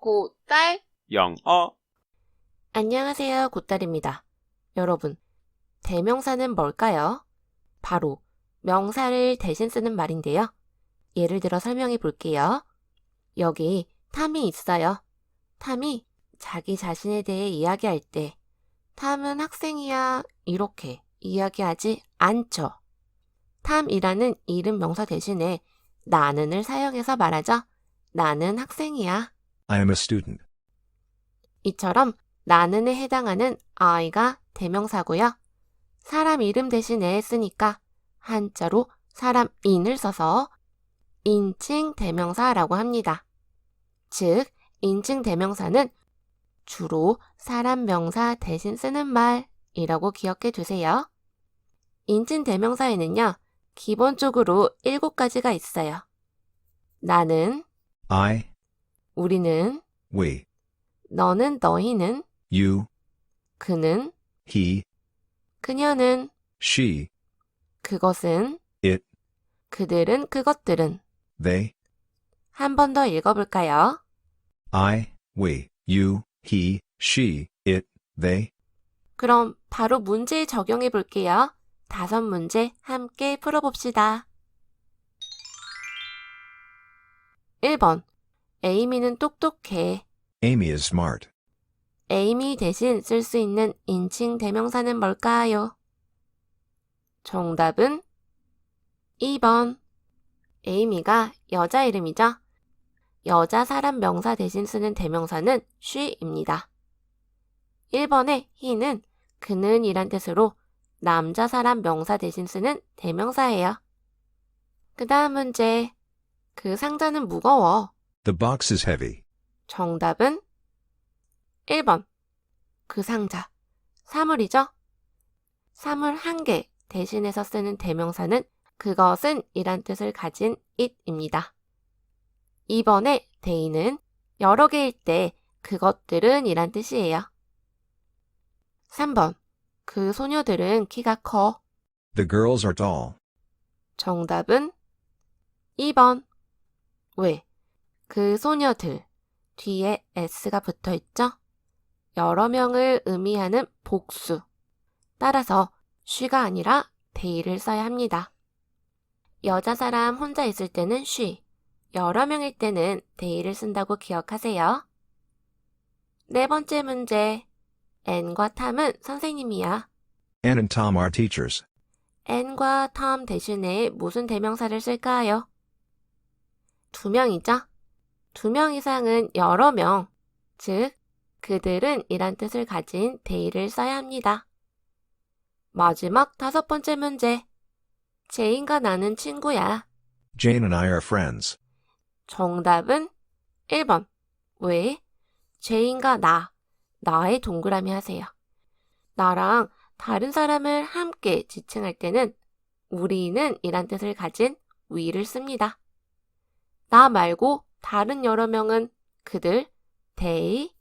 고딸 영어 안녕하세요, 곧달입니다. 여러분, 대명사는 뭘까요? 바로 명사를 대신 쓰는 말인데요. 예를 들어 설명해 볼게요. 여기 탐이 있어요. 탐이 자기 자신에 대해 이야기할 때, 탐은 학생이야, 이렇게 이야기하지 않죠. 탐이라는 이름 명사 대신에 나는을 사용해서 말하죠. 나는 학생이야. I am a student. 이처럼 나는에 해당하는 I가 대명사고요. 사람 이름 대신에 쓰니까 한자로 사람 인을 써서 인칭 대명사라고 합니다. 즉, 인칭 대명사는 주로 사람 명사 대신 쓰는 말이라고 기억해 두세요. 인칭 대명사에는요, 기본적으로 7가지가 있어요. 나는, I, 우리는, we, 너는, 너희는, you, 그는, he, 그녀는, she, 그것은, it, 그들은, 그것들은. they, 한 번 더 읽어볼까요? I, we, you, he, she, it, they. 그럼 바로 문제에 적용해 볼게요. 다섯 문제 함께 풀어봅시다. 1번. 에이미는 똑똑해. Amy is smart. 에이미 대신 쓸 수 있는 인칭 대명사는 뭘까요? 정답은 2번. 에이미가 여자 이름이죠? 여자 사람 명사 대신 쓰는 대명사는 she입니다. 1번의 he는 그는 이란 뜻으로 남자 사람 명사 대신 쓰는 대명사예요. 그 다음 문제. 그 상자는 무거워. The box is heavy. 정답은 1번. 그 상자. 사물이죠? 사물 한 개 대신해서 쓰는 대명사는 그것은 이란 뜻을 가진 it입니다. 2번의 they는 여러 개일 때 그것들은 이란 뜻이에요. 3번. 그 소녀들은 키가 커. The girls are tall. 정답은 2번. 왜? 그 소녀들 뒤에 s가 붙어 있죠? 여러 명을 의미하는 복수. 따라서 she가 아니라 they를 써야 합니다. 여자 사람 혼자 있을 때는 she, 여러 명일 때는 they를 쓴다고 기억하세요. 네 번째 문제. N과 탐은 선생님이야. Ann and Tom are teachers. N과 Tom 대신에 무슨 대명사를 쓸까요? 두 명이죠? 두 명 이상은 여러 명, 즉, 그들은 이란 뜻을 가진 they를 써야 합니다. 마지막 다섯 번째 문제. 제인과 나는 친구야. Jane and I are friends. 정답은 1번. 왜? 제인과 나, 나의 동그라미 하세요. 나랑 다른 사람을 함께 지칭할 때는 우리는 이란 뜻을 가진 we를 씁니다. 나 말고 다른 여러 명은 그들, they,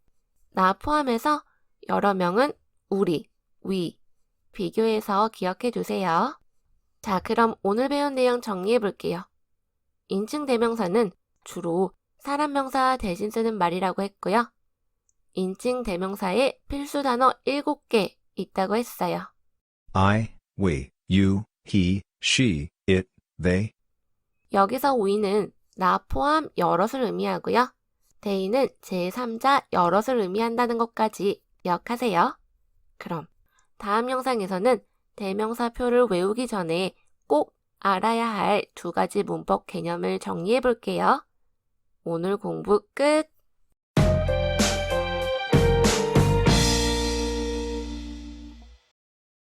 나 포함해서 여러 명은 우리, we, 비교해서 기억해 두세요. 자, 그럼 오늘 배운 내용 정리해 볼게요. 인칭 대명사는 주로 사람 명사 대신 쓰는 말이라고 했고요. 인칭 대명사에 필수 단어 7개 있다고 했어요. I, we, you, he, she, it, they. 여기서 we는 나 포함 여럿을 의미하고요. they는 제3자 여럿을 의미한다는 것까지 기억하세요. 그럼 다음 영상에서는 대명사표를 외우기 전에 꼭 알아야 할 두 가지 문법 개념을 정리해 볼게요. 오늘 공부 끝!